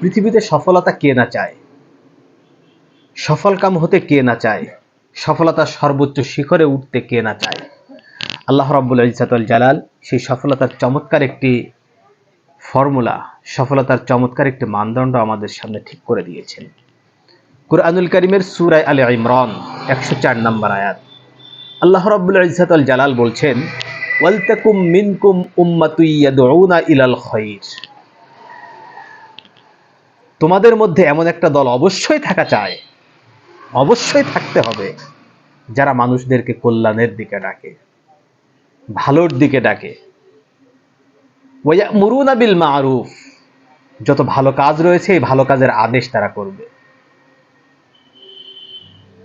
পৃথিবীতে সফলতা কে না চায়? সফল কাম হতে কে না চায়? সফলতার সর্বোচ্চ শিখরে উঠতে কে না চায়? আল্লাহ রাব্বুল ইজ্জাতুল জালাল সেই সফলতার চমৎকার একটি ফর্মুলা সফলতার চমৎকার একটি মানদণ্ড আমাদের সামনে ঠিক করে দিয়েছেন। কুরআনুল করিমের সুরায় আলে ইমরান, একশো চার নম্বর আয়াত। আল্লাহ রাব্বুল ইজাতুল জালাল বলছেন, ওয়ালতাকুম মিনকুম উম্মাতু ইয়াদউনা ইলাল খায়র তোমাদের মধ্যে এমন একটা দল অবশ্যই থাকা চায় অবশ্যই থাকতে হবে, যারা মানুষদেরকে কল্যাণের দিকে ডাকে, ভালোর দিকে ডাকে। মুরুনা বিল মারুফ যত ভালো কাজ রয়েছে, এই ভালো কাজের আদেশ তারা করবে।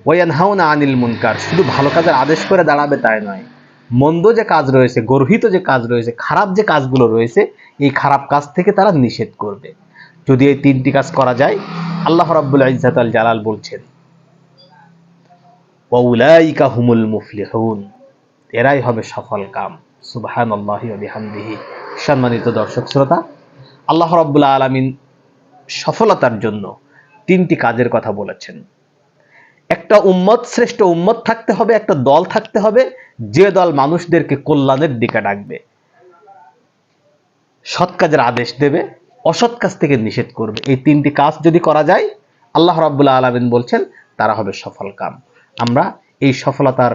ওয়ানহাউনা আনিল মুনকার। শুধু ভালো কাজের আদেশ করে দাঁড়াবে তাই নয়। মন্দ যে কাজ রয়েছে, গর্হিত যে কাজ রয়েছে, খারাপ যে কাজগুলো রয়েছে, এই খারাপ কাজ থেকে তারা নিষেধ করবে। যদি এই তিনটি কাজ করা যায়, আল্লাহ রাব্বুল ইজ্জাত আল জালাল বলছেন, ওয়াউলাইকা হুমুল মুফলিহুন। এরাই হবে সফল কাম। সুবহান আল্লাহি বিহামদিহি। সম্মানিত দর্শক শ্রোতা, আল্লাহ রাব্বুল আলামিন সফলতার জন্য তিনটি কাজের কথা বলেছেন। একটা উম্মত, শ্রেষ্ঠ উম্মত থাকতে হবে, একটা দল থাকতে হবে, যে দল মানুষদেরকে কল্যাণের দিকে ডাকবে। সৎ কাজের আদেশ দেবে, অসৎ কাজ থেকে নিষেধ করবে। এই তিনটি কাজ যদি করা যায়, আল্লাহ রাব্বুল আলামিন বলছেন, তারা হবে সফল কাম। আমরা এই সফলতার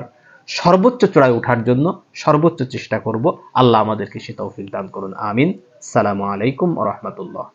সর্বোচ্চ চূড়ায় ওঠার জন্য সর্বোচ্চ চেষ্টা করব। আল্লাহ আমাদেরকে সে তৌফিক দান করুন। আমিন। সালামু আলাইকুম রহমতুল্লাহ।